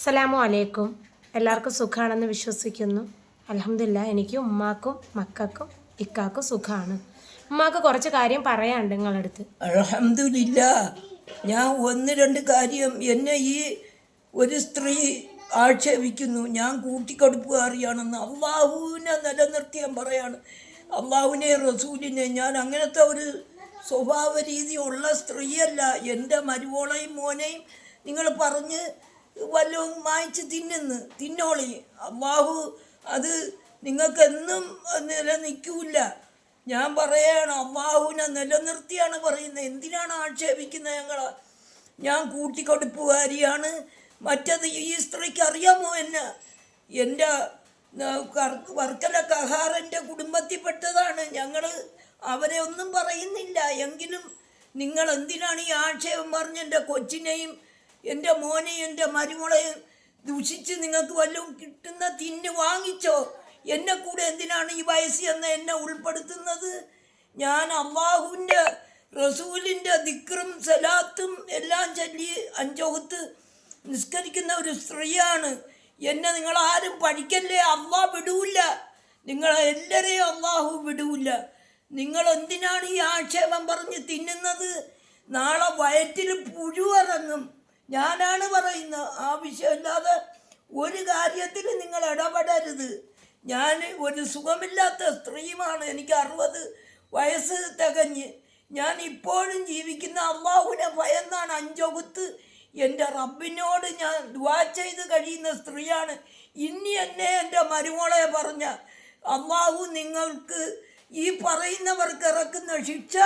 അസ്സലാമു അലൈക്കും. എല്ലാവർക്കും സുഖമാണെന്ന് വിശ്വസിക്കുന്നു. അലഹമില്ല എനിക്ക് ഉമ്മാക്കും മക്കൾക്കും ഇക്കാക്കും സുഖമാണ് ഉമ്മാക്ക് കുറച്ച് കാര്യം പറയാനുണ്ട് നിങ്ങളടുത്ത്. അലഹമില്ല ഞാൻ ഒന്ന് രണ്ട് കാര്യം എന്നെ ഈ ഒരു സ്ത്രീ ആക്ഷേപിക്കുന്നു. ഞാൻ കൂട്ടിക്കൊടുപ്പുകാരിയാണെന്ന് അള്ളാഹുവിനെ നിലനിർത്തിയാൻ പറയാണ്. അള്ളാഹുവിനെ റസൂലിനെ ഞാൻ അങ്ങനത്തെ ഒരു സ്വഭാവ രീതി ഉള്ള സ്ത്രീയല്ല. എന്റെ മരുവോളെയും മോനെയും നിങ്ങൾ പറഞ്ഞ് വല്ലതും വാങ്ങിച്ച് തിന്നുന്നു. തിന്നോളി. അള്ളാഹു അത് നിങ്ങൾക്കെന്നും നിലനിൽക്കൂല ഞാൻ പറയാണ് അള്ളാഹുവിനെ നിലനിർത്തിയാണ് പറയുന്നത്. എന്തിനാണ് ആക്ഷേപിക്കുന്നത് ഞങ്ങൾ ഞാൻ കൂട്ടിക്കൊടുപ്പുകാരിയാണ് മറ്റത് ഈ സ്ത്രീക്ക് അറിയാമോ എന്നെ? എന്റെ വർക്കല കഹാറിന്റെ കുടുംബത്തിൽപ്പെട്ടതാണ്. ഞങ്ങൾ അവരെ ഒന്നും പറയുന്നില്ല. എങ്കിലും നിങ്ങൾ എന്തിനാണ് ഈ ആക്ഷേപം പറഞ്ഞ് എന്റെ കൊച്ചിനെയും എന്റെ മോനെ എന്റെ മരുമോളെയും ദുഷിച്ച് നിങ്ങൾക്ക് വല്ലതും കിട്ടുന്ന തിന്ന് വാങ്ങിച്ചോ. എന്നെ കൂടെ എന്തിനാണ് ഈ വയസ്സ് എന്ന് എന്നെ ഉൾപ്പെടുത്തുന്നത്? ഞാൻ അള്ളാഹുവിന്റെ റസൂലിന്റെ ദിക്റും സലാത്തും എല്ലാം ചൊല്ലി അഞ്ചോഹത്ത് നിസ്കരിക്കുന്ന ഒരു സ്ത്രീയാണ്. എന്നെ നിങ്ങൾ ആരും പഠിക്കല്ലേ? അള്ളാഹ് വിടൂല്ല നിങ്ങളെ എല്ലാവരെയും അള്ളാഹു വിടൂല്ല നിങ്ങൾ എന്തിനാണ് ഈ ആക്ഷേപം പറഞ്ഞ് തിന്നുന്നത്? നാളെ വയറ്റിൽ പുഴുവിറങ്ങും ഞാനാണ് പറയുന്നത്. ആവശ്യമില്ലാതെ ഒരു കാര്യത്തിൽ നിങ്ങൾ ഇടപെടരുത്. ഞാൻ ഒരു സുഖമില്ലാത്ത സ്ത്രീയുമാണ്. എനിക്ക് അറുപത് വയസ്സ് തികഞ്ഞ് ഞാൻ ഇപ്പോഴും ജീവിക്കുന്ന അള്ളാഹുവിനെ ഭയന്നാണ്. അഞ്ചൊകുത്ത് എന്റെ റബ്ബിനോട് ഞാൻ ദ്വാ ചെയ്ത് കഴിയുന്ന സ്ത്രീയാണ്. ഇനി എന്നെ എന്റെ മരുമോളെ പറഞ്ഞ അള്ളാഹു നിങ്ങൾക്ക് ഈ പറയുന്നവർക്ക് ഇറക്കുന്ന ശിക്ഷ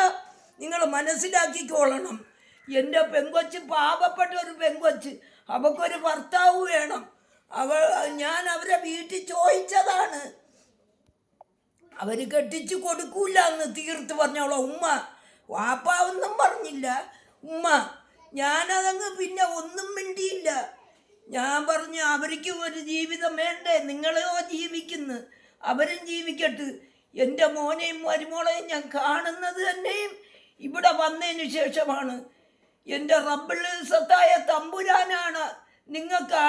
നിങ്ങൾ മനസ്സിലാക്കിക്കോളണം എന്റെ പെങ്കൊച്ച് പാപപ്പെട്ട ഒരു പെങ്കൊച്ച്. അവക്കൊരു ഭർത്താവ് വേണം. അവ ഞാൻ അവരെ വീട്ടിൽ ചോദിച്ചതാണ്. അവർ കെട്ടിച്ചു കൊടുക്കൂല എന്ന് തീർത്ത് പറഞ്ഞോളാം ഉമ്മ വാപ്പാവൊന്നും പറഞ്ഞില്ല. ഉമ്മ ഞാനതങ്ങ് പിന്നെ ഒന്നും മിണ്ടിയില്ല. ഞാൻ പറഞ്ഞു അവർക്ക് ഒരു ജീവിതം വേണ്ടേ? നിങ്ങളെയോ ജീവിക്കുന്നു. അവരും ജീവിക്കട്ട്. എന്റെ മോനെയും മരുമോളെയും ഞാൻ കാണുന്നത് തന്നെയും ഇവിടെ വന്നതിന് ശേഷമാണ്. എന്റെ റബ്ബിൾ സത്തായ തമ്പുരാനാണ്. നിങ്ങൾക്ക്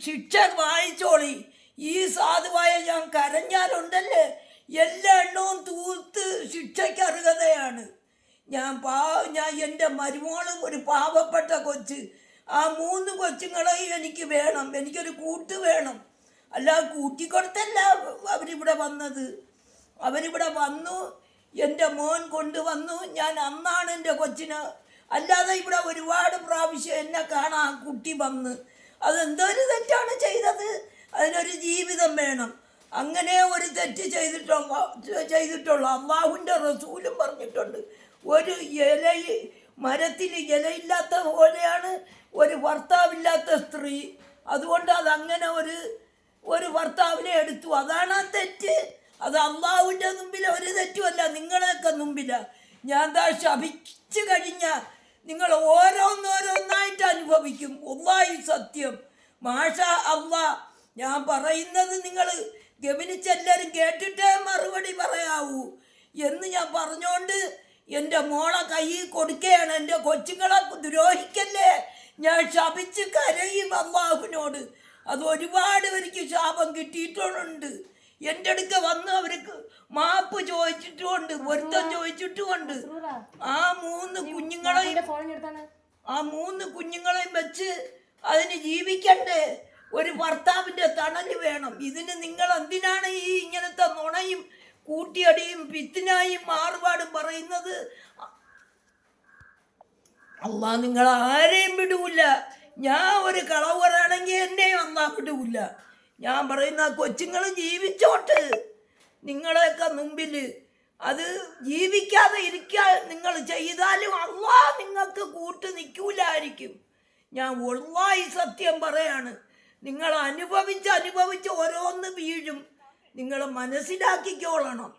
ശിക്ഷ വായിച്ചോളി ഈ സാധുവായ ഞാൻ കരഞ്ഞാലുണ്ടല്ലേ? എല്ലാ എണ്ണവും തൂത്ത് ശിക്ഷയ്ക്ക് ഞാൻ പാ ഞാൻ എന്റെ മരുമോളും ഒരു പാവപ്പെട്ട കൊച്ച്. ആ മൂന്ന് കൊച്ചുങ്ങളെയും എനിക്ക് വേണം. എനിക്കൊരു കൂട്ട് വേണം. അല്ല കൂട്ടിക്കൊടുത്തല്ല അവരിവിടെ വന്നത്. അവരിവിടെ വന്നു. എന്റെ മോൻ കൊണ്ടുവന്നു. ഞാൻ അന്നാണ് എന്റെ കൊച്ചിന് അല്ലാതെ ഇവിടെ ഒരുപാട് പ്രാവശ്യം എന്നെ കാണാൻ കുട്ടി വന്ന്. അതെന്തൊരു തെറ്റാണ് ചെയ്തത്? അതിനൊരു ജീവിതം വേണം. അങ്ങനെ ഒരു തെറ്റ് ചെയ്തിട്ടുള്ള ചെയ്തിട്ടുള്ള. അമ്മാവിന്റെ റസൂലും പറഞ്ഞിട്ടുണ്ട്. ഒരു ഇല മരത്തിൽ ഇലയില്ലാത്ത പോലെയാണ് ഒരു ഭർത്താവില്ലാത്ത സ്ത്രീ. അതുകൊണ്ട് അതങ്ങനെ ഒരു ഒരു ഭർത്താവിനെ എടുത്തു. അതാണ് ആ തെറ്റ്. അത് അമ്മാവിന്റെ മുമ്പിൽ ഒരു തെറ്റുമല്ല നിങ്ങളെയൊക്കെ മുമ്പില. ഞാൻ ദാ ശപിച്ചു കഴിഞ്ഞ നിങ്ങൾ ഓരോന്നോരോന്നായിട്ട് അനുഭവിക്കും. ഒന്നായി സത്യം. മാഷ അള്ളാ ഞാൻ പറയുന്നത് നിങ്ങൾ ഗമനിച്ചെല്ലാവരും കേട്ടിട്ടേ മറുപടി പറയാവൂ. എന്ന് ഞാൻ പറഞ്ഞുകൊണ്ട് എന്റെ മോളെ കൈ കൊടുക്കുകയാണ്. എന്റെ കൊച്ചുങ്ങളെ ദ്രോഹിക്കല്ലേ? ഞാൻ ശപിച്ച് കരയും അള്ളാഹുവിനോട് അത് ഒരുപാട് പേർക്ക് ശാപം കിട്ടിയിട്ടുണ്ട്. എന്റെ അടുക്ക വന്ന് അവർക്ക് മാപ്പ് ചോദിച്ചിട്ടുമുണ്ട് പൊരുത്തം ചോദിച്ചിട്ടുമുണ്ട് ആ മൂന്ന് കുഞ്ഞുങ്ങളെയും ആ മൂന്ന് കുഞ്ഞുങ്ങളെയും വെച്ച് അതിന് ജീവിക്കണ്ടേ? ഒരു ഭർത്താവിന്റെ തണൽ വേണം. ഇതിന് നിങ്ങൾ എന്തിനാണ് ഈ ഇങ്ങനത്തെ നുണയും കൂട്ടിയടിയും പിത്തിനായും മാറുപാടും പറയുന്നത്? അള്ളാ നിങ്ങൾ ആരെയും വിടൂല. ഞാൻ ഒരു കളവറാണെങ്കിൽ എന്നെയും അന്നാ വിടൂല. ഞാൻ പറയുന്ന കൊച്ചുങ്ങൾ ജീവിച്ചോട്ട്. നിങ്ങളെയൊക്കെ മുമ്പിൽ അത് ജീവിക്കാതെ ഇരിക്കാൻ നിങ്ങൾ ചെയ്താലും അള്ളാ നിങ്ങൾക്ക് കൂട്ട് നിൽക്കൂലായിരിക്കും. ഞാൻ ഒള്ളായി സത്യം പറയാണ്. നിങ്ങൾ അനുഭവിച്ച് അനുഭവിച്ച് ഓരോന്ന് വീഴും. നിങ്ങൾ മനസ്സിലാക്കിക്കോളണം.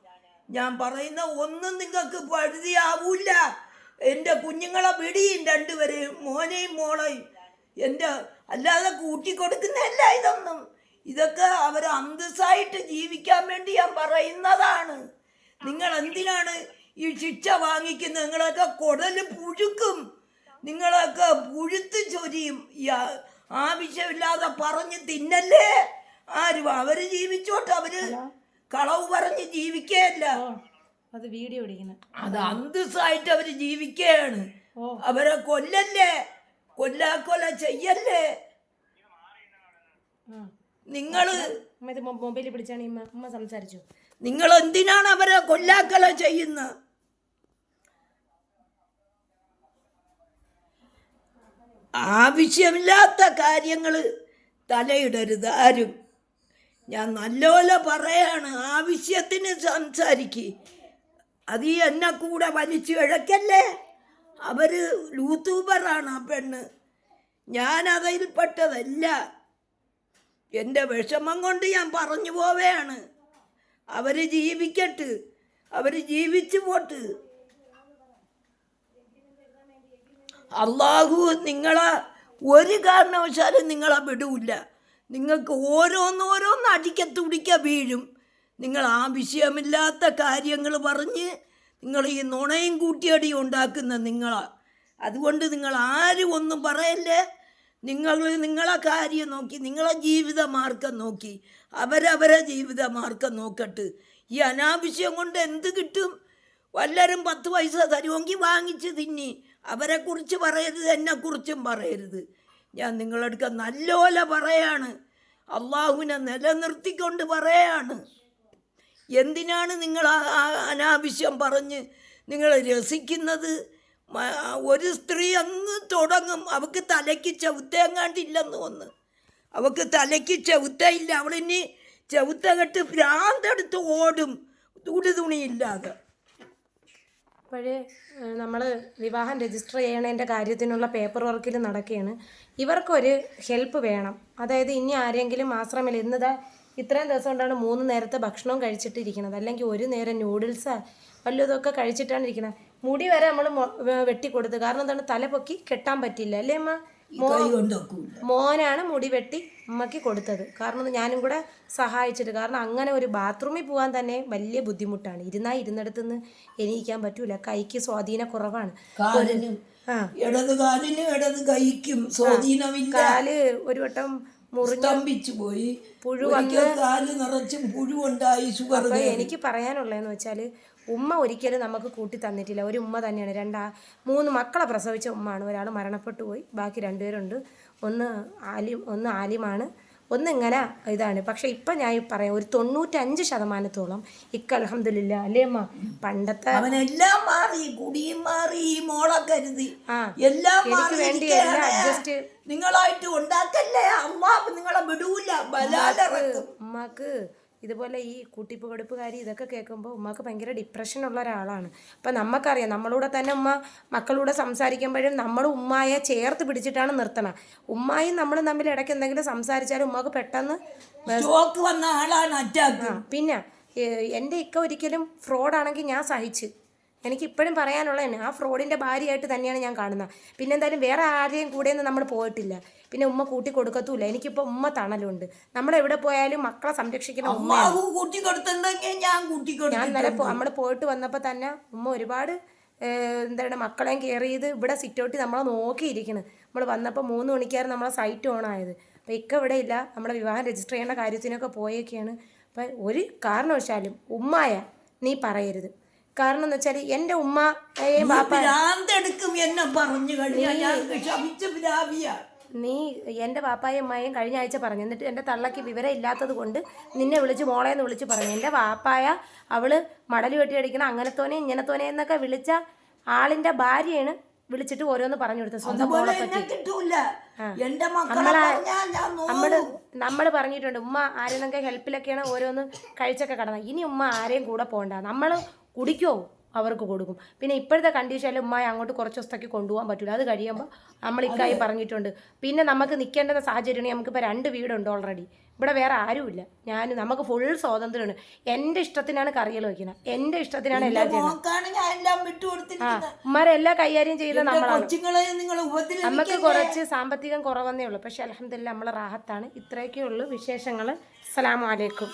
ഞാൻ പറയുന്ന ഒന്നും നിങ്ങൾക്ക് പഴുതിയാവൂല എന്റെ കുഞ്ഞുങ്ങളെ പിടിയും രണ്ടുപേരെയും മോനെയും മോളെയും. എന്റെ അല്ലാതെ കൂട്ടിക്കൊടുക്കുന്നതല്ല ഇതൊന്നും. ഇതൊക്കെ അവർ അന്തസ്സായിട്ട് ജീവിക്കാൻ വേണ്ടി ഞാൻ പറയുന്നതാണ്. നിങ്ങൾ എന്തിനാണ് ഈ ശിക്ഷ വാങ്ങിക്കുന്നത്? നിങ്ങളൊക്കെ കുടൽ പുഴുക്കും. നിങ്ങളൊക്കെ പുഴുത്ത് ചൊരിയും. ആവശ്യമില്ലാതെ പറഞ്ഞ് തിന്നല്ലേ? ആരും അവർ ജീവിച്ചോട്ടെ അവർ കളവ് പറഞ്ഞ് ജീവിക്കുകയല്ല അത് വീഡിയോ അത് അന്തസ്സായിട്ട് അവർ ജീവിക്കുകയാണ്. അവരെ കൊല്ലല്ലേ? കൊല്ലാക്കൊല ചെയ്യല്ലേ? നിങ്ങൾ ഇത് മൊബൈലിൽ പിടിച്ചാണ് ഇമ്മ അമ്മ സംസാരിച്ചു. നിങ്ങൾ എന്തിനാണ് അവരെ കൊല്ലാക്കല ചെയ്യുന്നത് ആവശ്യമില്ലാത്ത കാര്യങ്ങൾ തലയിടരുത് ആരും. ഞാൻ നല്ലപോലെ പറയാണ് ആവശ്യത്തിന് സംസാരിക്ക്. അത് ഈ എന്നെ കൂടെ വലിച്ചു ഇഴക്കല്ലേ അവർ ലൂത്തൂബറാണ് ആ പെണ്ണ്. ഞാൻ അതിൽപ്പെട്ടതല്ല. എന്റെ വിഷമം കൊണ്ട് ഞാൻ പറഞ്ഞു പോവുകയാണ് അവർ ജീവിക്കട്ട് അവർ ജീവിച്ചു പോട്ട്. അള്ളാഹു നിങ്ങളെ ഒരു കാരണവശാലും നിങ്ങളെ വിടൂല നിങ്ങൾക്ക് ഓരോന്നോരോന്ന് അടിക്കത്ത് പിടിക്ക വീഴും. നിങ്ങൾ ആവശ്യമില്ലാത്ത കാര്യങ്ങൾ പറഞ്ഞ് നിങ്ങൾ ഈ നുണയും കൂട്ടിയടി ഉണ്ടാക്കുന്ന നിങ്ങളാ. അതുകൊണ്ട് നിങ്ങൾ ആരും ഒന്നും പറയല്ലേ? നിങ്ങൾ നിങ്ങളെ കാര്യം നോക്കി നിങ്ങളെ ജീവിത മാർഗം നോക്കി അവരവരെ ജീവിത മാർഗം നോക്കട്ട്. ഈ അനാവശ്യം കൊണ്ട് എന്ത് കിട്ടും? വല്ലരും പത്ത് പൈസ തരുമെങ്കിൽ വാങ്ങിച്ച് തിന്നി. അവരെക്കുറിച്ച് പറയരുത് എന്നെക്കുറിച്ചും പറയരുത്. ഞാൻ നിങ്ങളെടുക്ക നല്ലപോലെ പറയാണ്. അള്ളാഹുവിനെ നിലനിർത്തിക്കൊണ്ട് പറയാണ്. എന്തിനാണ് നിങ്ങൾ അനാവശ്യം പറഞ്ഞ് നിങ്ങൾ രസിക്കുന്നത്? ഒരു സ്ത്രീ അങ്ങ് തുടങ്ങും. അവൾക്ക് തലയ്ക്ക് ചവിത്തേങ്ങാണ്ടില്ലെന്ന് വന്ന് അവൾക്ക് തലയ്ക്ക് ചവിത്തയില്ല. അവളിനി ചവിത്ത കെട്ട് ഭ്രാന്തെടുത്ത് ഓടും. തുടി തുണിയില്ലാതെ. അപ്പോഴേ നമ്മൾ വിവാഹം രജിസ്റ്റർ ചെയ്യണതിന്റെ കാര്യത്തിനുള്ള പേപ്പർ വർക്കിൽ നടക്കുകയാണ് ഇവർക്കൊരു ഹെൽപ്പ് വേണം. അതായത് ഇനി ആരെങ്കിലും ആശ്രമില്ല ഇന്നതാ ഇത്രയും ദിവസം കൊണ്ടാണ് മൂന്ന് നേരത്തെ ഭക്ഷണവും കഴിച്ചിട്ടിരിക്കുന്നത്. അല്ലെങ്കിൽ ഒരു നേരം നൂഡിൽസ് വല്ലതൊക്കെ കഴിച്ചിട്ടാണ് ഇരിക്കുന്നത്. മുടി വരെ നമ്മൾ വെട്ടിക്കൊടുത്ത് കാരണം എന്താണ്? തല പൊക്കി കെട്ടാൻ പറ്റില്ല. അല്ലേ അമ്മ? മോനാണ് മുടി വെട്ടി അമ്മയ്ക്ക് കൊടുത്തത്. കാരണം ഞാനും കൂടെ സഹായിച്ചിട്ട് കാരണം അങ്ങനെ ഒരു ബാത്റൂമിൽ പോകാൻ തന്നെ വലിയ ബുദ്ധിമുട്ടാണ്. ഇരുന്നാൽ ഇരുന്നിടത്തുനിന്ന് എണീക്കാൻ പറ്റൂല. കൈക്ക് സ്വാധീന കുറവാണ്. കാലിനും ആ. ഇടത് കാലിനും ഇടത് കൈക്കും സ്വാധീനമില്ല. കാൽ ഒരു വട്ടം മുറിഞ്ഞു പോയി. പുഴു കാൽ നിറച്ചും പുഴു ഉണ്ടായി എനിക്ക് പറയാനുള്ളതെന്ന് വെച്ചാൽ ഉമ്മ ഒരിക്കലും നമുക്ക് കൂട്ടി തന്നിട്ടില്ല. ഒരു ഉമ്മ തന്നെയാണ്. രണ്ടാ മൂന്ന് മക്കളെ പ്രസവിച്ച ഉമ്മയാണ് ഒരാൾ മരണപ്പെട്ടു പോയി. ബാക്കി രണ്ടുപേരുണ്ട്. ഒന്ന് ആലിം ഒന്ന് ആലിമാണ്. ഒന്നിങ്ങനെ ഇതാണ്. പക്ഷേ ഇപ്പം ഞാൻ പറയാം ഒരു തൊണ്ണൂറ്റഞ്ച് ശതമാനത്തോളം ഇക്ക അലഹമില്ല അല്ലേ അമ്മ പണ്ടത്തെ അവനെല്ലാം മാറി കുടിയും മാറി ഈ മോളെ കരുതി. ആ. എല്ലാം എനിക്ക് വേണ്ടി എല്ലാം അഡ്ജസ്റ്റ് നിങ്ങളായിട്ട് ഉണ്ടാക്കല്ലേ? അമ്മ നിങ്ങളെ വിടൂല. ബലാലിറക്കും. ഉമ്മാക്ക് ഇതുപോലെ ഈ കൂട്ടിപ്പ് കൊടുപ്പുകാരി ഇതൊക്കെ കേൾക്കുമ്പോൾ ഉമ്മക്ക് ഭയങ്കര ഡിപ്രഷനുള്ള ഒരാളാണ്. അപ്പം നമുക്കറിയാം നമ്മളൂടെ തന്നെ ഉമ്മ മക്കളൂടെ സംസാരിക്കുമ്പോഴും നമ്മൾ ഉമ്മായെ ചേർത്ത് പിടിച്ചിട്ടാണ് നിർത്തണം ഉമ്മായും നമ്മൾ തമ്മിൽ ഇടയ്ക്ക് എന്തെങ്കിലും സംസാരിച്ചാലും ഉമ്മക്ക് പെട്ടെന്ന് വന്ന ആളാണ് പിന്നെ എന്റെ ഇക്ക ഒരിക്കലും ഫ്രോഡാണെങ്കിൽ ഞാൻ സഹിച്ച്. എനിക്ക് ഇപ്പോഴും പറയാനുള്ള തന്നെ ആ ഫ്രോഡിന്റെ ഭാര്യയായിട്ട് തന്നെയാണ് ഞാൻ കാണുന്നത്. പിന്നെ എന്തായാലും വേറെ ആരെയും കൂടെയൊന്നും നമ്മൾ പോയിട്ടില്ല. പിന്നെ ഉമ്മ കൂട്ടി കൊടുക്കത്തുമില്ല എനിക്കിപ്പോൾ ഉമ്മ തണലുണ്ട്. നമ്മൾ എവിടെ പോയാലും മക്കളെ സംരക്ഷിക്കുന്ന ഉമ്മ ഞാൻ കൂട്ടിക്കൊടുത്തു നമ്മൾ പോയിട്ട് വന്നപ്പോൾ തന്നെ ഉമ്മ ഒരുപാട് എന്താണ് മക്കളെയും കെയർ ചെയ്ത് ഇവിടെ സിറ്റൗട്ടി നമ്മളെ നോക്കിയിരിക്കുന്നു നമ്മൾ വന്നപ്പോൾ മൂന്ന് മണിക്കായിരുന്നു നമ്മളെ സൈറ്റ് ഓൺ ആയത്. അപ്പോൾ ഇക്ക ഇവിടെ ഇല്ല. നമ്മളെ വിവാഹം രജിസ്റ്റർ ചെയ്യേണ്ട കാര്യത്തിനൊക്കെ പോയൊക്കെയാണ്. അപ്പം ഒരു കാരണവശാലും ഉമ്മായ നീ പറയരുത്. കാരണം എന്ന് വെച്ചാൽ എന്റെ ഉമ്മ ഭ്രാന്തെടുക്കും എന്നെ പറഞ്ഞു കഴിഞ്ഞാൽ നീ എന്റെ വാപ്പായും അമ്മായും കഴിഞ്ഞ ആഴ്ച പറഞ്ഞു. എന്നിട്ട് എന്റെ തള്ളക്ക് വിവരം ഇല്ലാത്തത് കൊണ്ട് നിന്നെ വിളിച്ച് മോളെ എന്ന് വിളിച്ച് പറഞ്ഞു. എന്റെ വാപ്പായ അവൾ മടൽ വെട്ടി അടിക്കണം അങ്ങനത്തോനെ ഇങ്ങനത്തോനെ എന്നൊക്കെ വിളിച്ച ആളിന്റെ ഭാര്യയാണ് വിളിച്ചിട്ട് ഓരോന്ന് പറഞ്ഞു കൊടുത്തത് സ്വന്തം മോളെ പറ്റി. എന്റെ ഞാൻ നമ്മൾ നമ്മൾ പറഞ്ഞിട്ടുണ്ട് ഉമ്മ ആരെന്നൊക്കെ ഹെൽപ്പിലൊക്കെയാണ് ഓരോന്ന് കഴിച്ചൊക്കെ കടന്നത് ഇനി ഉമ്മ ആരെയും കൂടെ പോകണ്ട നമ്മൾ കുടിക്കോ? അവർക്ക് കൊടുക്കും. പിന്നെ ഇപ്പോഴത്തെ കണ്ടീഷനിൽ ഉമ്മായി അങ്ങോട്ട് കുറച്ച് ദിവസത്തേക്ക് കൊണ്ടുപോകാൻ പറ്റില്ല അത് കഴിയുമ്പോൾ നമ്മൾ ഇക്കായി പറഞ്ഞിട്ടുണ്ട്. പിന്നെ നമുക്ക് നിൽക്കേണ്ട സാഹചര്യം നമുക്കിപ്പോൾ രണ്ട് വീടുണ്ട് ഓൾറെഡി ഇവിടെ വേറെ ആരുമില്ല ഞാൻ നമുക്ക് ഫുൾ സ്വാതന്ത്ര്യമാണ്. എന്റെ ഇഷ്ടത്തിനാണ് കറികൾ വയ്ക്കുന്നത്. എന്റെ ഇഷ്ടത്തിനാണ് എല്ലാം ചെയ്യുന്നത് ആ ഉമ്മരെല്ലാം കൈകാര്യം ചെയ്യുന്നത് എന്റെ നമ്മളാണ്. നമുക്ക് കുറച്ച് സാമ്പത്തികം കുറവെന്നേ ഉള്ളൂ. പക്ഷെ അലഹമില്ല നമ്മളെ റാഹത്താണ്. ഇത്രയൊക്കെ ഉള്ളൂ വിശേഷങ്ങൾ. അസ്സലാമു അലൈക്കും.